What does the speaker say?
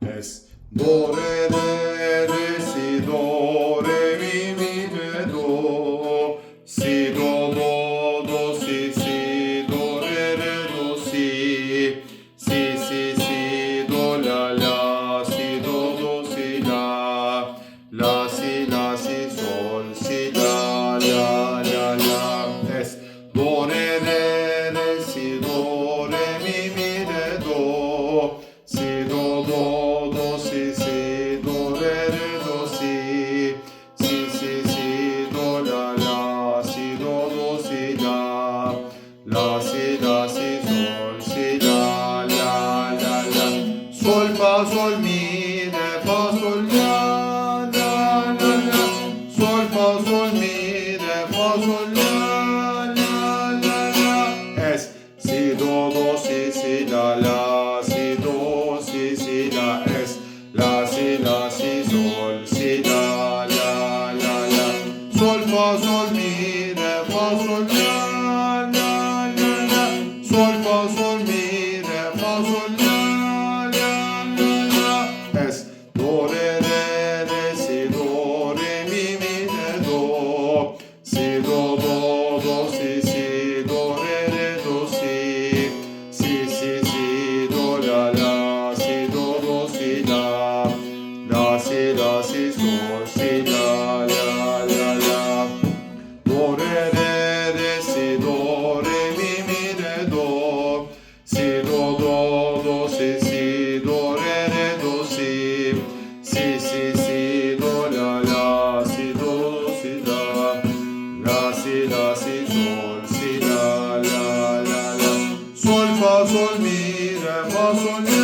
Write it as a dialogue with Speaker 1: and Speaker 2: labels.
Speaker 1: es. Do, re, re, Sol, mi, re, fa, sol, la, la, la, la. Sol, fa, sol, mi, re, fa, sol, la, la, la, la. Es, si, do, do, si, si, la, la, si, do, si, si, la, es. La, si, la, si, sol, si, la, la, la, la. Sol, fa, sol, mi, re, fa, sol, la, la, la, la. Sol, fa, sol, do, re, mi, mi, re, do. Si, do, do, do, si, si, re, re, do, si. Si, si, si, do, la, la, si, do, si, la. La, si, la, si, sol, si, la, la, la, la. Sol, fa, sol, mi, re, fa, sol, mi,